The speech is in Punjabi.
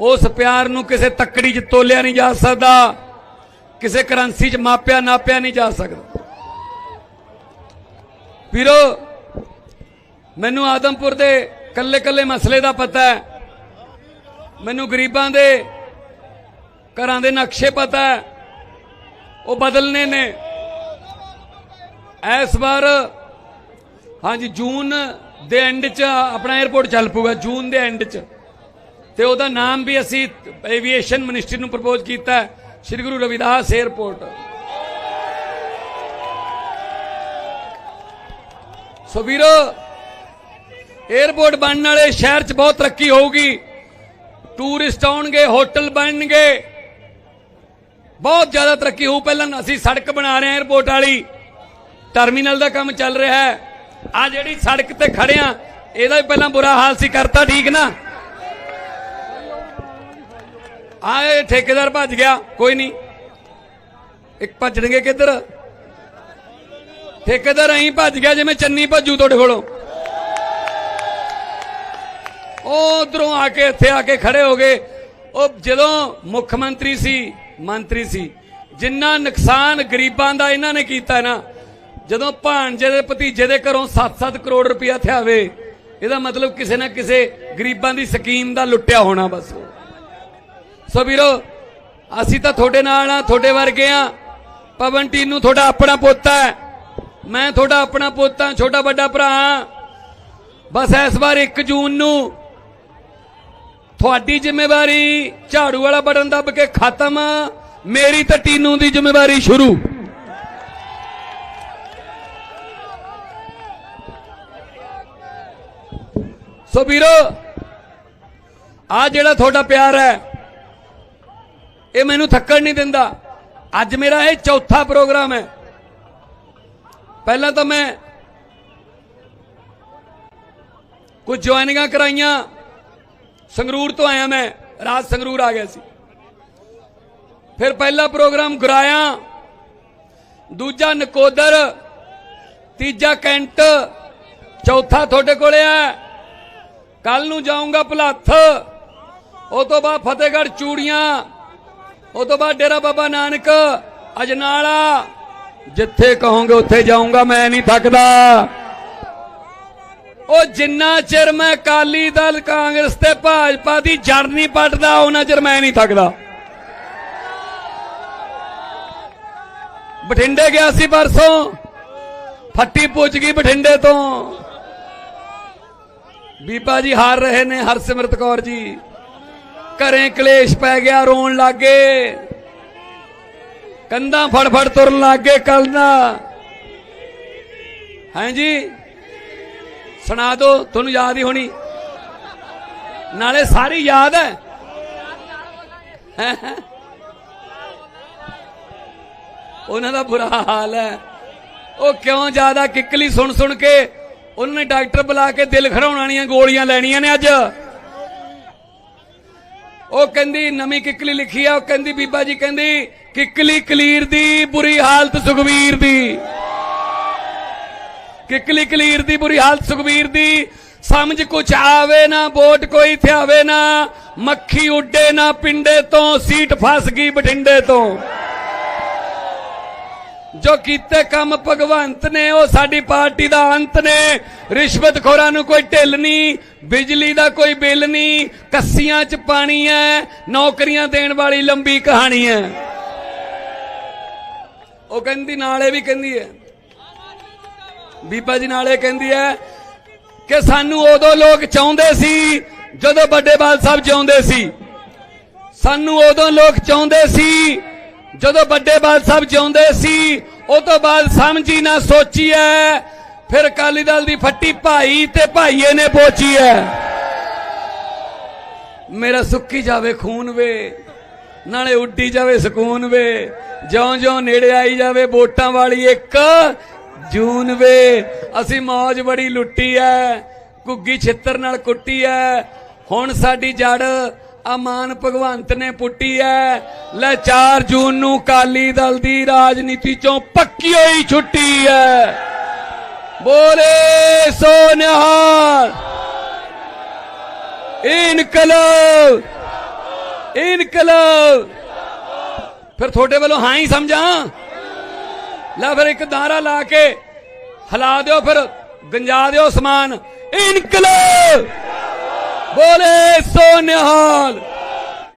ਉਸ ਪਿਆਰ ਨੂੰ ਕਿਸੇ ਤੱਕੜੀ 'ਚ ਤੋਲਿਆ ਨਹੀਂ ਜਾ ਸਕਦਾ। ਕਿਸੇ ਕਰੰਸੀ 'ਚ ਮਾਪਿਆ ਨਾਪਿਆ ਨਹੀਂ ਜਾ ਸਕਦਾ। ਵੀਰੋ, ਮੈਨੂੰ ਆਦਮਪੁਰ ਦੇ ਕੱਲੇ ਕੱਲੇ ਮਸਲੇ ਦਾ ਪਤਾ ਹੈ। ਮੈਨੂੰ ਗਰੀਬਾਂ ਦੇ ਘਰਾਂ ਦੇ ਨਕਸ਼ੇ ਪਤਾ ਹੈ। ਉਹ ਬਦਲਨੇ ਨੇ। ਇਸ ਵਾਰ, ਹਾਂਜੀ, ਜੂਨ ਦੇ ਐਂਡ 'ਚ ਆਪਣਾ 에어ਪੋਰਟ ਚੱਲ ਪੂਗਾ ਜੂਨ ਦੇ ਐਂਡ 'ਚ। ਤੇ ਉਹਦਾ ਨਾਮ ਵੀ ਅਸੀਂ ਐਵੀਏਸ਼ਨ ਮਿਨਿਸਟਰੀ ਨੂੰ ਪ੍ਰਪੋਜ਼ ਕੀਤਾ ਸ੍ਰੀ ਗੁਰੂ ਰਵਿਦਾਸ 에ਅਰਪੋਰਟ ਸੋ ਵੀਰੋ 에ਅਰਪੋਰਟ ਬਣਨ ਵਾਲੇ ਸ਼ਹਿਰ 'ਚ ਬਹੁਤ ਤਰੱਕੀ ਹੋਊਗੀ। ਟੂਰਿਸਟ ਆਉਣਗੇ ਹੋਟਲ ਬਣਨਗੇ। ਬਹੁਤ ਜ਼ਿਆਦਾ ਤਰੱਕੀ ਹੋਊ। ਪਹਿਲਾਂ ਅਸੀਂ ਸੜਕ ਬਣਾ ਰਹੇ ਹਾਂ 에ਅਰਪੋਰਟ ਵਾਲੀ। ਟਰਮੀਨਲ ਦਾ ਕੰਮ ਚੱਲ ਰਿਹਾ ਹੈ। ਆ ਜਿਹੜੀ ਸੜਕ ਤੇ ਖੜਿਆ ਇਹਦਾ ਵੀ ਪਹਿਲਾਂ ਬੁਰਾ ਹਾਲ ਸੀ, ਕਰਤਾ ਠੀਕ ਨਾ? ਆ ਇਹ ਠੇਕੇਦਾਰ ਭੱਜ ਗਿਆ। ਕੋਈ ਨਹੀਂ। ਇੱਕ ਭੱਜਣਗੇ ਕਿੱਧਰ? ਠੇਕੇਦਾਰ ਐਂ ਭੱਜ ਗਿਆ ਜਿਵੇਂ ਚੰਨੀ ਭੱਜੂ ਤੁਹਾਡੇ ਕੋਲੋਂ। ਉਹ ਉਧਰੋਂ ਆ ਕੇ ਇੱਥੇ ਆ ਕੇ ਖੜੇ ਹੋ ਗਏ। ਉਹ ਜਦੋਂ ਮੁੱਖ ਮੰਤਰੀ ਸੀ ਮੰਤਰੀ ਸੀ, ਜਿੰਨਾ ਨੁਕਸਾਨ ਗਰੀਬਾਂ ਦਾ ਇਹਨਾਂ ਨੇ ਕੀਤਾ ਨਾ, ਜਦੋਂ ਭਾਣਜੇ ਦੇ ਭਤੀਜੇ ਦੇ ਘਰੋਂ 7-7 ਕਰੋੜ ਰੁਪਇਆ ਥਿਆਵੇ, ਇਹਦਾ ਮਤਲਬ ਕਿਸੇ ਨਾ ਕਿਸੇ ਗਰੀਬਾਂ ਦੀ ਸਕੀਮ ਦਾ ਲੁੱਟਿਆ ਹੋਣਾ ਬਸ। ਸੋ ਵੀਰੋ, ਅਸੀਂ ਤਾਂ ਤੁਹਾਡੇ ਨਾਲ ਆ ਤੁਹਾਡੇ ਵਰਗੇ ਆ ਪਵਨ ਟੀਨੂ ਤੁਹਾਡਾ ਆਪਣਾ ਪੁੱਤ ਹੈ। ਮੈਂ ਤੁਹਾਡਾ ਆਪਣਾ ਪੁੱਤ ਹਾਂ, ਛੋਟਾ ਵੱਡਾ ਭਰਾ ਹਾਂ। ਬਸ ਇਸ ਵਾਰ 1 ਜੂਨ ਨੂੰ ਤੁਹਾਡੀ ਜ਼ਿੰਮੇਵਾਰੀ ਝਾੜੂ ਵਾਲਾ ਬਟਨ ਦੱਬ ਕੇ ਖਤਮ ਮੇਰੀ ਤੇ ਟੀਨੂ ਦੀ ਜ਼ਿੰਮੇਵਾਰੀ ਸ਼ੁਰੂ। ਸੋ ਵੀਰੋ ਆ ਜਿਹੜਾ ਤੁਹਾਡਾ ਪਿਆਰ ਹੈ ਇਹ ਮੈਨੂੰ ਥੱਕਣ ਨਹੀਂ ਦਿੰਦਾ। ਅੱਜ ਮੇਰਾ ਇਹ ਚੌਥਾ ਪ੍ਰੋਗਰਾਮ ਹੈ। ਪਹਿਲਾਂ ਤਾਂ ਮੈਂ ਕੁਝ ਜੁਆਇਨਿੰਗਾਂ ਕਰਾਈਆਂ। ਸੰਗਰੂਰ ਤੋਂ ਆਇਆ ਮੈਂ। ਰਾਤ ਸੰਗਰੂਰ ਆ ਗਿਆ ਸੀ। ਫਿਰ ਪਹਿਲਾ ਪ੍ਰੋਗਰਾਮ ਗੁਰਾਇਆ। ਦੂਜਾ ਨਕੋਦਰ। ਤੀਜਾ ਕੈਂਟ। ਚੌਥਾ ਤੁਹਾਡੇ ਕੋਲੇ ਆ ਕੱਲ ਨੂੰ ਜਾਊਂਗਾ ਭਲੱਥ। ਉਹ ਤੋਂ ਬਾਅਦ ਫਤਿਹਗੜ੍ਹ ਚੂੜੀਆਂ। ਉਹ ਤੋਂ ਬਾਅਦ ਡੇਰਾ ਬਾਬਾ ਨਾਨਕ, ਅਜਨਾਲਾ। ਜਿੱਥੇ ਕਹੋਗੇ ਉੱਥੇ ਜਾਊਂਗਾ, ਮੈਂ ਨਹੀਂ ਥੱਕਦਾ। ਉਹ ਜਿੰਨਾ ਚਿਰ ਮੈਂ ਕਾਲੀ ਦਲ ਕਾਂਗਰਸ ਤੇ ਭਾਜਪਾ ਦੀ ਜੜ ਨਹੀਂ ਪੱਟਦਾ, ਉਹਨਾਂ ਚਿਰ ਮੈਂ ਨਹੀਂ ਥੱਕਦਾ। ਬਠਿੰਡੇ ਗਿਆ ਸੀ ਪਰਸੋਂ। ਫੱਟੀ ਪੁੱਜ ਗਈ ਬਠਿੰਡੇ ਤੋਂ। ਬੀਬਾ ਜੀ ਹਾਰ ਰਹੇ ਨੇ, ਹਰਸਿਮਰਤ ਕੌਰ ਜੀ। ਘਰੇ ਕਲੇਸ਼ ਪੈ ਗਿਆ, ਰੋਣ ਲੱਗੇ। ਕੰਧਾਂ ਫੜ ਫੜ ਤੁਰਨ ਲੱਗੇ ਕੱਲ ਨਾ ਹਾਂਜੀ ਸੁਣਾ ਦੋ, ਤੁਹਾਨੂੰ ਯਾਦ ਹੀ ਹੋਣੀ। ਨਾਲੇ ਸਾਰੀ ਯਾਦ ਹੈ। ਹੈਂ? ਉਹਨਾਂ ਦਾ ਬੁਰਾ ਹਾਲ ਹੈ। ਉਹ ਕਿਉਂ ਜ਼ਿਆਦਾ ਕਿੱਕਲੀ ਸੁਣ ਸੁਣ ਕੇ, ਉਹਨਾਂ ਨੇ ਡਾਕਟਰ ਬੁਲਾ ਕੇ ਦਿਲ ਖੜਾਉਣ ਵਾਲੀਆਂ ਗੋਲੀਆਂ ਲੈਣੀਆਂ ਨੇ ਅੱਜ? ਉਹ ਕਹਿੰਦੀ, ਨਵੀਂ ਕਿੱਕਲੀ ਲਿਖੀ ਆ, ਉਹ ਕਹਿੰਦੀ, ਬੀਬਾ ਜੀ ਕਹਿੰਦੀ, ਕਿੱਕਲੀ ਕਲੀਰ ਦੀ, ਬੁਰੀ ਹਾਲਤ ਸੁਖਵੀਰ ਦੀ। ਕਿਕਲੀ ਕਲੀਰ ਦੀ, ਬੁਰੀ ਹਾਲਤ ਸੁਖਵੀਰ ਦੀ। ਸਮਝ ਕੁਛ ਆਵੇ ਨਾ, ਵੋਟ ਕੋਈ ਥਿਆਵੇ ਨਾ। ਮੱਖੀ ਉੱਡੇ ਨਾ, ਪਿੰਡੇ ਤੋਂ, ਸੀਟ ਫਸ ਗਈ ਬਠਿੰਡੇ ਤੋਂ। ਜੋ ਕੀਤੇ ਕੰਮ ਭਗਵੰਤ ਨੇ, ਉਹ ਸਾਡੀ ਪਾਰਟੀ ਦਾ ਅੰਤ ਨੇ। ਰਿਸ਼ਵਤਖੋਰਾਂ ਨੂੰ ਕੋਈ ਢਿੱਲ ਨਹੀਂ, ਬਿਜਲੀ ਦਾ ਕੋਈ ਬਿੱਲ ਨਹੀਂ, ਕੱਸੀਆਂ 'ਚ ਪਾਣੀ ਹੈ, ਨੌਕਰੀਆਂ ਦੇਣ ਵਾਲੀ ਲੰਬੀ ਕਹਾਣੀ ਹੈ। ਉਹ ਕਹਿੰਦੀ, ਨਾਲੇ ਵੀ ਕਹਿੰਦੀ ਹੈ। ਬੀਬਾ ਜੀ ਨਾਲੇ ਕਹਿੰਦੀ ਹੈ ਕਿ ਸਾਨੂੰ ਉਦੋਂ ਲੋਕ ਚਾਹੁੰਦੇ ਸੀ, ਜਦੋਂ ਵੱਡੇ ਬਾਲ ਸਾਹਿਬ ਚਾਹੁੰਦੇ ਸੀ। ਸਾਨੂੰ ਉਦੋਂ ਲੋਕ ਚਾਹੁੰਦੇ ਸੀ ਜਦੋਂ ਵੱਡੇ ਬਾਲ ਸਾਹਿਬ ਚਾਹੁੰਦੇ ਸੀ, ਉਹ ਤੋਂ ਬਾਅਦ ਸਮਝੀ ਨਾ ਸੋਚੀ ਐ ਫਿਰ ਅਕਾਲੀ ਦਲ ਦੀ ਫੱਟੀ ਭਾਈ ਤੇ ਭਾਈਏ ਨੇ ਪੋਚੀ ਐ ਮੇਰਾ ਸੁੱਕੀ ਜਾਵੇ ਖੂਨ ਵੇ, ਨਾਲੇ ਉੱਡੀ ਜਾਵੇ ਸਕੂਨ ਵੇ, ਜਿਉਂ-ਜਿਉਂ ਨੇੜੇ ਆਈ ਜਾਵੇ ਵੋਟਾਂ ਵਾਲੀ ਇੱਕ ਜੂਨ ਵੇ। ਅਸੀਂ ਮੌਜ ਬੜੀ ਲੁੱਟੀ ਐ, ਘੁੱਗੀ ਛਿੱਤਰ ਨਾਲ ਕੁੱਟੀ ਐ। ਹੁਣ ਸਾਡੀ ਜੜ ਅਮਾਨ ਭਗਵੰਤ ਨੇ ਪੁੱਟੀ ਐ। ਲੈ 4 ਜੂਨ ਨੂੰ ਕਾਲੀ ਦਲ ਦੀ ਰਾਜਨੀਤੀ ਚੋਂ ਪੱਕੀ ਹੋਈ ਛੁੱਟੀ ਐ। ਬੋਲੇ ਸੋ ਨਿਹਾਲ। ਇਨਕਲਾਬ। ਇਨਕਲਾਬ। ਫਿਰ ਤੁਹਾਡੇ ਵੱਲੋਂ ਹਾਂ ਹੀ ਸਮਝਾਂ। ਲੈ ਫਿਰ ਇੱਕ ਦਾਰਾ ਲਾ ਕੇ ਹਿਲਾ ਦਿਓ, ਫਿਰ ਗੰਜਾ ਦਿਓ ਸਮਾਨ। ਇਨਕਲਾਬ। ਬੋਲੇ ਸੋ ਨਿਹਾਲ